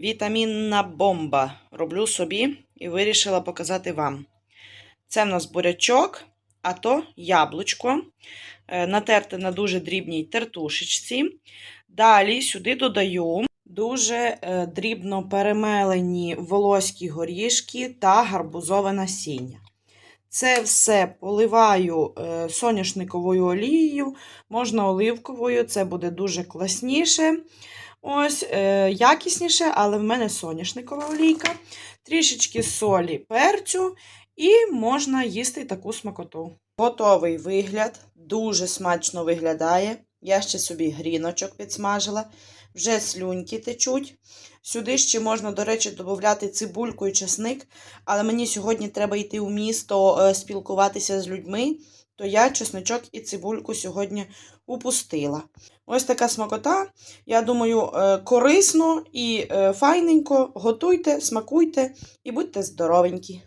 Вітамінна бомба. Роблю собі і вирішила показати вам. Це в нас бурячок, а то яблучко. е, Натерте на дуже дрібній тертушечці. Далі сюди додаю дуже е, дрібно перемелені волоські горішки та гарбузове насіння. Це все поливаю е, соняшниковою олією, можна оливковою, це буде дуже класніше. Ось, е, якісніше, але в мене соняшникова олійка, трішечки солі, перцю, і можна їсти таку смакоту. Готовий вигляд, дуже смачно виглядає. Я ще собі гріночок підсмажила, вже слюньки течуть. Сюди ще можна, до речі, додати цибульку і часник, але мені сьогодні треба йти у місто е, спілкуватися з людьми, то я чесночок і цибульку сьогодні упустила. Ось така смакота. Я думаю, е, корисно і е, файненько. Готуйте, смакуйте і будьте здоровенькі.